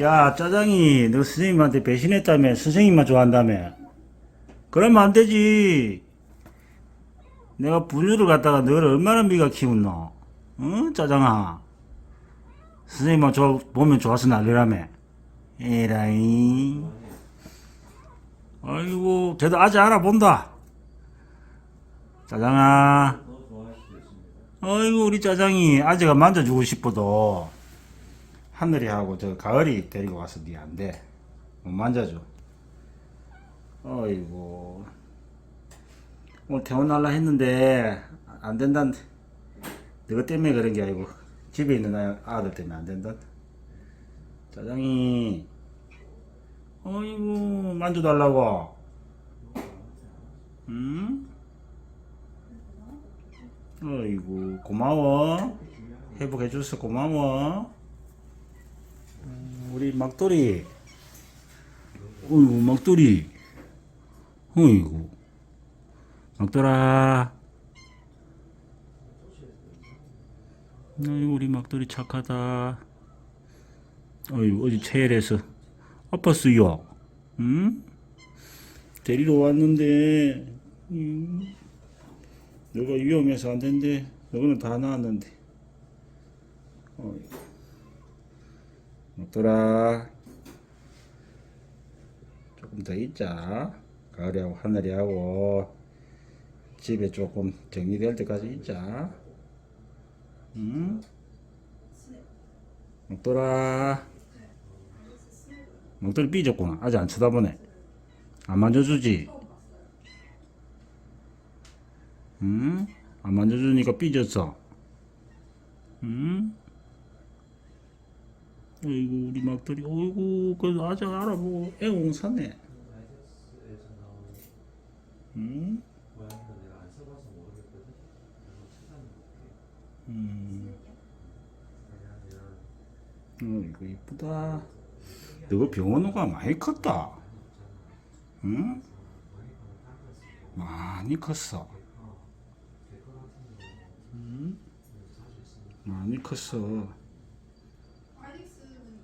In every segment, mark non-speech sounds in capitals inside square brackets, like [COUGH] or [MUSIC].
야, 짜장이, 너 선생님한테 배신했다며? 선생님만 좋아한다며? 그러면 안 되지. 내가 분유를 갖다가 너를 얼마나 미가 키웠노? 응, 짜장아? 선생님만 좋아, 보면 좋아서 난리라며? 에라이. 아이고, 걔도 아직 알아본다. 짜장아. 아이고, 우리 짜장이 아재가 만져주고 싶어도 하늘이 하고 저 가을이 데리고 가서 니 안 돼. 못 만져줘. 어이구. 오늘 태어날라 했는데 안 된단데. 너희 때문에 그런 게 아니고 집에 있는 아- 아들 때문에 안 된다. 짜장이. 어이구 만져달라고. 응? 어이구 고마워. 회복해줘서 고마워. 음, 우리 막돌이. 어이구 막돌이. 어이구. 막돌아. 어이구 우리 막돌이 착하다. 어이구 어디 체열해서 아팠어요. 응? 데리러 왔는데 음, 너가 위험해서 안 된대. 너는 다 나았는데. 어이구. 먹더라. 조금 더 있자. 가을이하고 하늘이하고 집에 조금 정리될 때까지 있자. 응? 먹더라. 먹더리 삐졌구나. 아직 안 쳐다보네. 안 만져주지? 응? 안 만져주니까 삐졌어. 응? 어이구 우리 막돌이 어이구 그 아직 알아보고 애옹 샀네 응? 음. 어이구 이쁘다 너가 병원호가 많이 컸다 응? 많이 컸어 응? 많이 컸어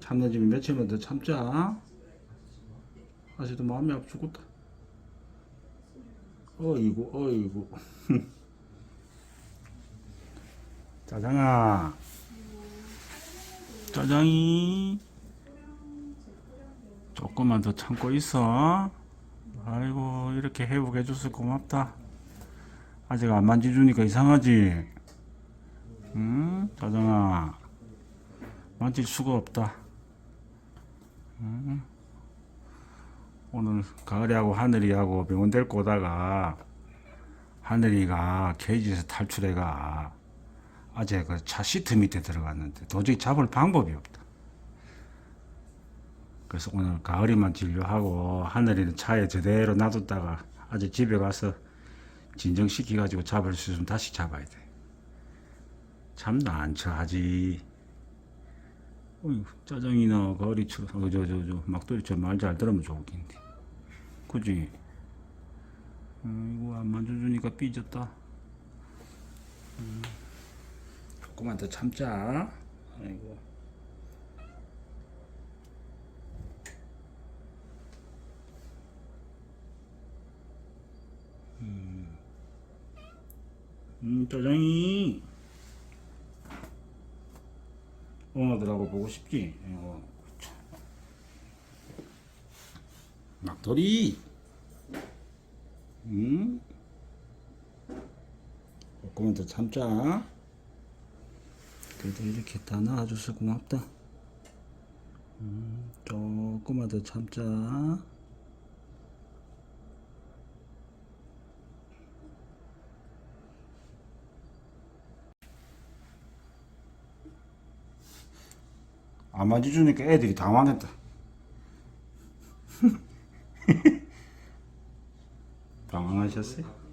참는 집이 며칠만 더 참자. 아직도 마음이 아프 죽겠다. 어이구, 어이구. [LAUGHS] 짜장아. 짜장이. 조금만 더 참고 있어. 아이고, 이렇게 회복해줘서 고맙다. 아직 안 만져주니까 이상하지? 응? 짜장아. 만질 수가 없다. 음. 오늘 가을이하고 하늘이하고 병원 데리고 오다가 하늘이가 케이지에서 탈출해가 아재 그 차 시트 밑에 들어갔는데 도저히 잡을 방법이 없다. 그래서 오늘 가을이만 진료하고 하늘이는 차에 제대로 놔뒀다가 아재 집에 가서 진정시키 가지고 잡을 수 있으면 다시 잡아야 돼. 참도 안 쳐하지. 어이, 짜장이나 가리처럼 어, 저, 저, 저, 막돌이처럼 말 잘 들으면 좋겠는데. 그지? 아이고 안 만져주니까 삐졌다. 음, 조금만 더 참자. 아이고. 음, 음 짜장이 엄마들하고 보고 싶지? 어, 참. 막돌이, 응? 조금만 더 참자. 그래도 이렇게 다 나와줘서 고맙다. 음, 조금만 더 참자. 안 만져주니까 애들이 당황했다. [LAUGHS] 당황하셨어요?